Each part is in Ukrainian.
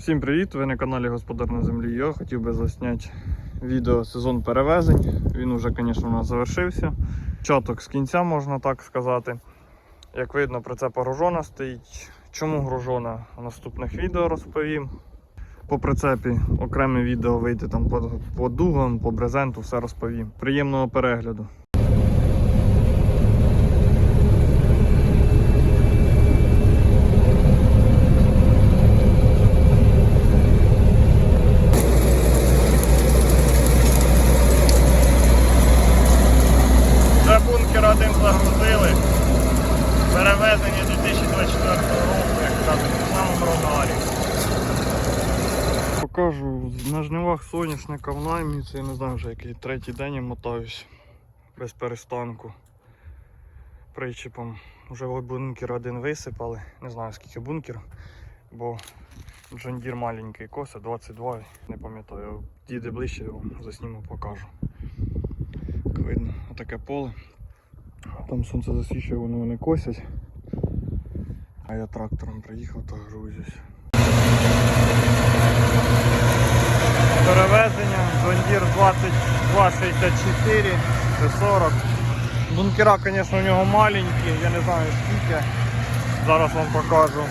Всім привіт! Ви на каналі Господар на землі. Я хотів би засняти відео сезон перевезень. Він уже, звісно, у нас завершився. Чаток з кінця, можна так сказати. Як видно, прицепа гружона стоїть. Чому гружона? В наступних відео розповім. По прицепі окреме відео вийде там по, по дугам, по брезенту, все розповім. Приємного перегляду. Це бункер один загрузили. Перевезення 2024 року, як кажуть, в самому розгарі. Покажу на жнивах соняшника в наймі. Це я не знаю вже який третій день я мотаюсь без перестанку. Причепом. Вже бункер один висипали. Не знаю скільки бункер, бо Джондір маленький коса 22, не пам'ятаю. Діде ближче його засніму покажу. Як видно, отаке поле. Там сонце засвічує, воно вони косять. А я трактором приїхав та грузюсь. Перевезення, Зондір 2264, це 40. Бункера, звісно, у нього маленькі, я не знаю скільки. Зараз вам покажу.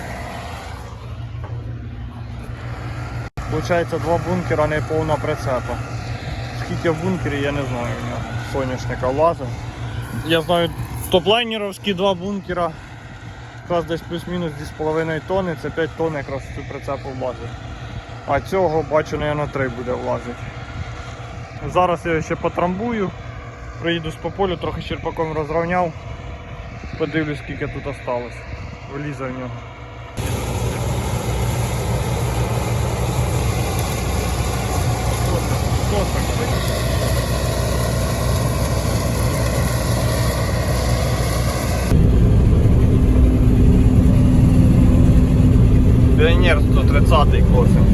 Получається два бункера, не повна прицепа. Скільки в бункері, я не знаю у нього. Соняшника влазить. Я знаю топлайнеровські два бункера. Якраз десь плюс-мінус 2,5 тонни, це 5 тонн якраз цю прицепу влазить. А цього бачу, мабуть, 3 буде влазити. Зараз я ще потрамбую, проїду по полю, трохи черпаком розрівняв. Подивлюсь, скільки тут осталось. Влізе в нього. Піонер 130 косим.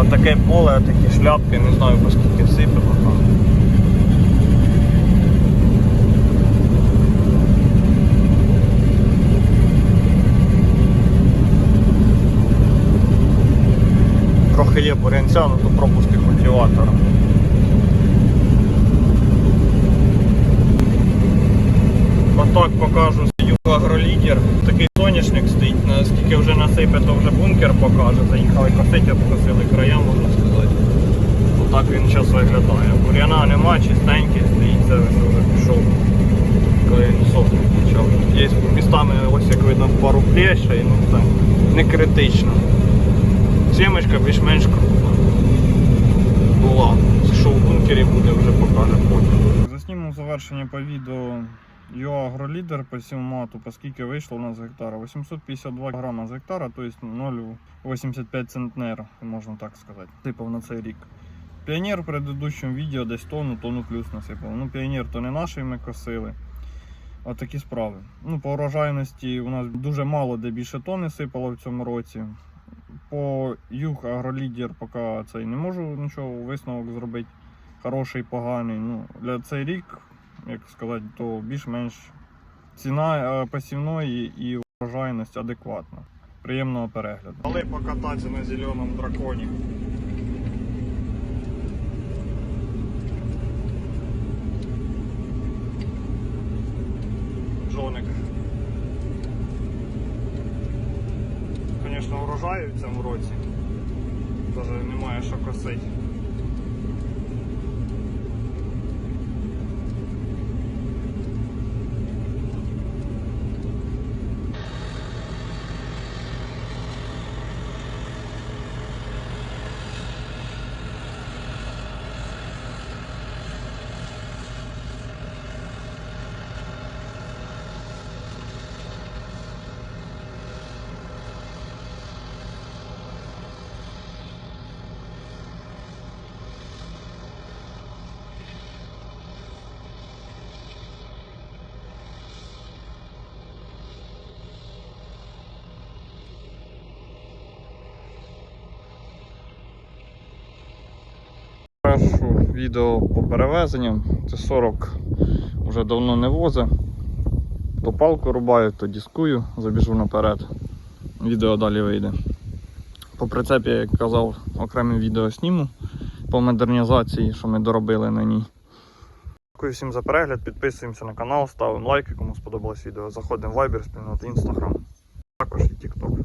Отаке поле, такі шляпки, не знаю по скільки поки. Трохи є бурянця, ну то пропуски культиватора. Отак покажу агролідер. Такий соняшник стоїть, наскільки вже насипе, то вже бункер покаже. Заїхали косити, обкосили края, можна сказати. Отак він зараз виглядає. Бур'яна нема, чистенький стоїть, це ось вже пішов. Коли він сохнути почав. Є містами, ось як видно, пару плещей, ну це не критично. Сімочка більш-менш крупна. Була. Що в бункері буде, вже покаже потім. Засніму завершення по відео його агролідер по сівмату, оскільки вийшло у нас з гектара. 852 грама з гектара, тобто 0,85 центнер, можна так сказати. Сипав на цей рік. Піонер в предыдущому відео десь тонну, тонну плюс насипав. Ну, піонер то не наший ми косили. От такі справи. Ну, по урожайності у нас дуже мало де більше тонни сипало в цьому році. По юг агролідер поки цей не можу нічого висновок зробити. Хороший, поганий. Ну, для цей рік як сказати, то більш-менш ціна е, посівної і врожайність адекватна. Приємного перегляду. Але покататися на зеленому драконі. Жоник. Звісно, врожаю в цьому році. Даже немає що косити. Першу відео по перевезенням. Це 40 вже давно не возить. То палку рубаю, то дискую, забіжу наперед. Відео далі вийде. По прицепі, як казав, окреме відео зніму по модернізації, що ми доробили на ній. Дякую всім за перегляд, підписуємося на канал, ставимо лайки, кому сподобалось відео. Заходимо в Viber, спільноти Instagram, також і TikTok.